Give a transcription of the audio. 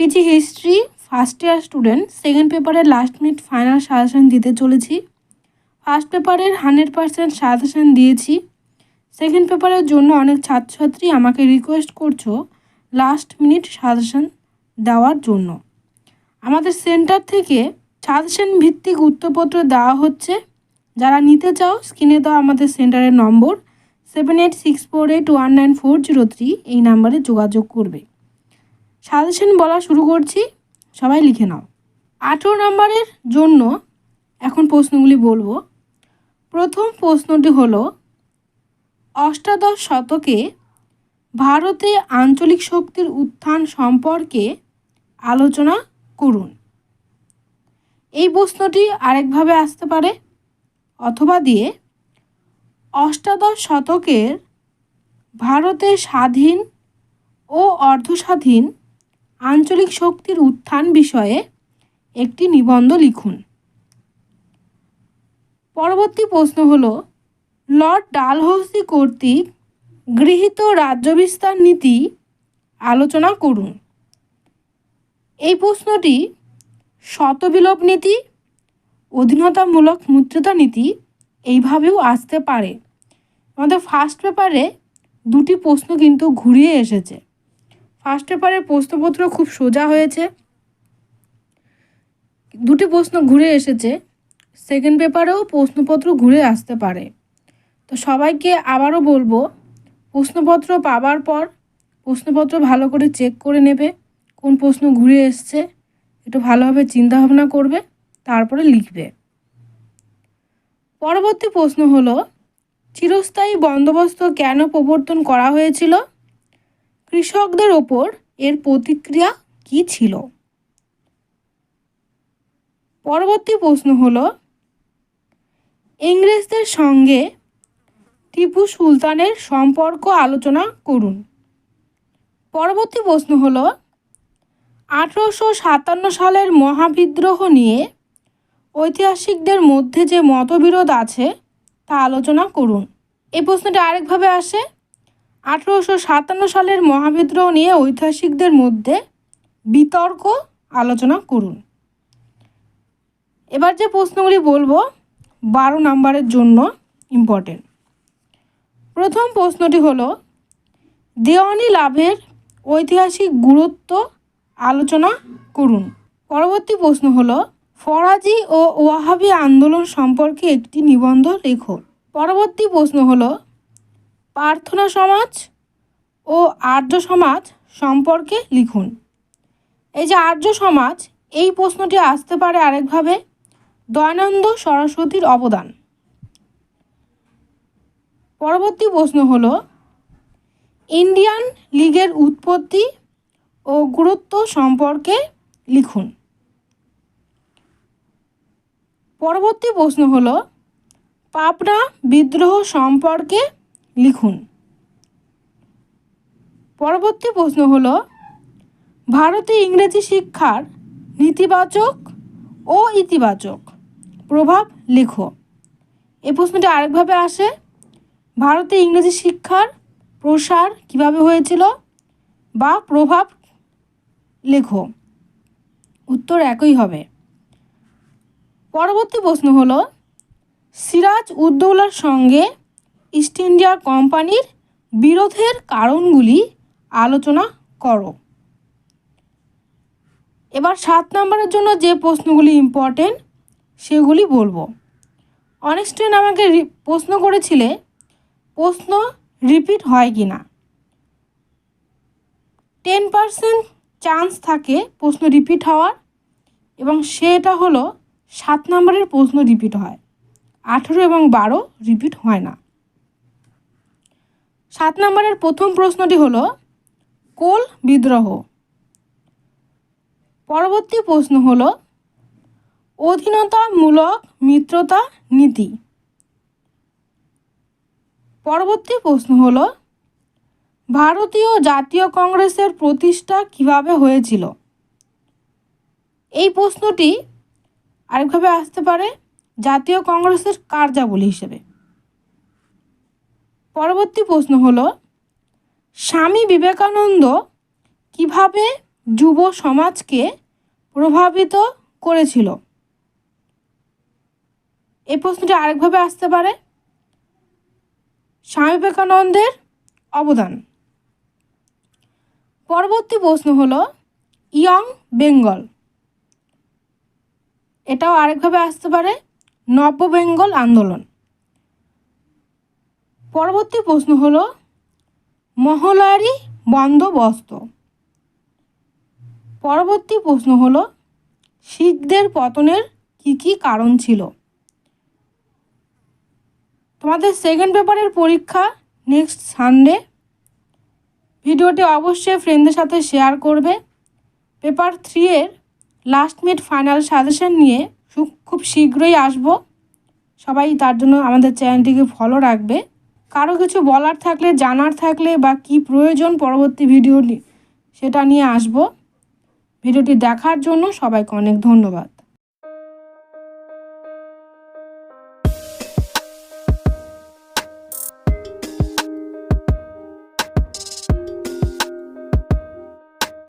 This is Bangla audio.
PG history first year student second পেপারের লাস্ট মিনিট ফাইনাল সাজেশন দিতে চলেছি। ফার্স্ট পেপারের হান্ড্রেড পার্সেন্ট সাজেশন দিয়েছি। সেকেন্ড পেপারের জন্য অনেক ছাত্রছাত্রী আমাকে রিকোয়েস্ট করছ লাস্ট মিনিট সাজেশন দেওয়ার জন্য। আমাদের সেন্টার থেকে সাজেশন ভিত্তিক উত্তরপত্র দেওয়া হচ্ছে। যারা নিতে চাও স্ক্রিনে দেওয়া আমাদের সেন্টারের number seven eight six four eight one nine four zero three এই নাম্বারে যোগাযোগ করবে। সাজেশন বলা শুরু করছি, সবাই লিখে নাও। আঠেরো নম্বরের জন্য এখন প্রশ্নগুলি বলব। প্রথম প্রশ্নটি হলো, অষ্টাদশ শতকে ভারতে আঞ্চলিক শক্তির উত্থান সম্পর্কে আলোচনা করুন। এই প্রশ্নটি আরেকভাবে আসতে পারে, অথবা দিয়ে, অষ্টাদশ শতকের ভারতের স্বাধীন ও অর্ধস্বাধীন আঞ্চলিক শক্তির উত্থান বিষয়ে একটি নিবন্ধ লিখুন। পরবর্তী প্রশ্ন হল, লর্ড ডালহৌসি কর্তৃক গৃহীত রাজ্য বিস্তার নীতি আলোচনা করুন। এই প্রশ্নটি শতবিলোপ নীতি, অধীনতামূলক মুদ্রিতা নীতি এইভাবেও আসতে পারে। আমাদের ফার্স্ট পেপারে দুটি প্রশ্ন কিন্তু ঘুরিয়ে এসেছে। ফার্স্ট পেপারের প্রশ্নপত্র খুব সোজা হয়েছে। দুটি প্রশ্ন ঘুরে এসেছে। সেকেন্ড পেপারেও প্রশ্নপত্র ঘুরে আসতে পারে। তো সবাইকে আবারও বলব, প্রশ্নপত্র পাবার পর প্রশ্নপত্র ভালো করে চেক করে নেবে, কোন প্রশ্ন ঘুরে এসছে, একটু ভালোভাবে চিন্তা ভাবনা করবে, তারপরে লিখবে। পরবর্তী প্রশ্ন হলো, চিরস্থায়ী বন্দোবস্ত কেন প্রবর্তন করা হয়েছিল? কৃষকদের ওপর এর প্রতিক্রিয়া কী ছিল? পরবর্তী প্রশ্ন হল, ইংরেজদের সঙ্গে টিপু সুলতানের সম্পর্ক আলোচনা করুন। পরবর্তী প্রশ্ন হল, আঠেরোশো সাতান্ন সালের মহাবিদ্রোহ নিয়ে ঐতিহাসিকদের মধ্যে যে মতবিরোধ আছে তা আলোচনা করুন। এই প্রশ্নটা আরেকভাবে আসে আঠেরোশো সাতান্ন সালের মহাবিদ্রোহ নিয়ে ঐতিহাসিকদের মধ্যে বিতর্ক আলোচনা করুন। এবার যে প্রশ্নগুলি বলব, বারো নম্বরের জন্য ইম্পর্টেন্ট প্রথম প্রশ্নটি হলো, দেওয়ানি লাভের ঐতিহাসিক গুরুত্ব আলোচনা করুন। পরবর্তী প্রশ্ন হলো, ফরাজি ও ওয়াহাবি আন্দোলন সম্পর্কে একটি নিবন্ধ লেখো। পরবর্তী প্রশ্ন হলো প্রার্থনা সমাজ ও আর্য সমাজ সম্পর্কে লিখুন। এই যে আর্য সমাজ, এই প্রশ্নটি আসতে পারে আরেকভাবে। দয়ানন্দ সরস্বতীর অবদান। পরবর্তী প্রশ্ন হল, ইন্ডিয়ান লীগের উৎপত্তি ও গুরুত্ব সম্পর্কে লিখুন। পরবর্তী প্রশ্ন হল, পাবনা বিদ্রোহ সম্পর্কে লিখুন। পরবর্তী প্রশ্ন হলো, ভারতে ইংরেজি শিক্ষার নেতিবাচক ও ইতিবাচক প্রভাব লেখো। এই প্রশ্নটি আরেকভাবে আসে, ভারতে ইংরেজি শিক্ষার প্রসার কীভাবে হয়েছিল বা প্রভাব লেখো। উত্তর একই হবে। পরবর্তী প্রশ্ন হলো, সিরাজ উদ্দৌলার সঙ্গে ইস্ট ইন্ডিয়া কোম্পানির বিরোধের কারণগুলি আলোচনা করো। এবার সাত নম্বরের জন্য যে প্রশ্নগুলি ইম্পর্টেন্ট সেগুলি বলব। অনেক স্টুডেন্ট আমাকে প্রশ্ন করেছিলে, প্রশ্ন রিপিট হয় কি না টেন পারসেন্ট চান্স থাকে প্রশ্ন রিপিট হওয়ার, এবং সেটা হলো সাত নম্বরের প্রশ্ন রিপিট হয়। আঠেরো এবং বারো রিপিট হয় না। সাত নম্বরের প্রথম প্রশ্নটি হল, কোল বিদ্রোহ? পরবর্তী প্রশ্ন হল, অধীনতামূলক মিত্রতা নীতি? পরবর্তী প্রশ্ন হল, ভারতীয় জাতীয় কংগ্রেসের প্রতিষ্ঠা কীভাবে হয়েছিল? এই প্রশ্নটি আরেকভাবে আসতে পারে জাতীয় কংগ্রেসের কার্যাবলী হিসেবে। পরবর্তী প্রশ্ন হলো, স্বামী বিবেকানন্দ কীভাবে যুব সমাজকে প্রভাবিত করেছিল? এই প্রশ্নটি আরেকভাবে আসতে পারে। স্বামী বিবেকানন্দের অবদান। পরবর্তী প্রশ্ন হলো, ইয়ং বেঙ্গল। এটাও আরেকভাবে আসতে পারে, নব্য বেঙ্গল আন্দোলন। পরবর্তী প্রশ্ন হল মহলারি বন্দোবস্ত। পরবর্তী প্রশ্ন হল, শিখদের পতনের কি কি কারণ ছিল? তোমাদের সেকেন্ড পেপারের পরীক্ষা নেক্সট সানডে ভিডিওটি অবশ্যই ফ্রেন্ডদের সাথে শেয়ার করবে। পেপার থ্রি এর লাস্ট মিনিট ফাইনাল সাজেশন নিয়ে খুব শীঘ্রই আসব। সবাই তার জন্য আমাদের চ্যানেলটিকে ফলো রাখবে। কারও কিছু বলার থাকলে, জানার থাকলে বা কি প্রয়োজন পরবর্তী ভিডিও সেটা নিয়ে আসব। ভিডিওটি দেখার জন্য সবাইকে অনেক ধন্যবাদ।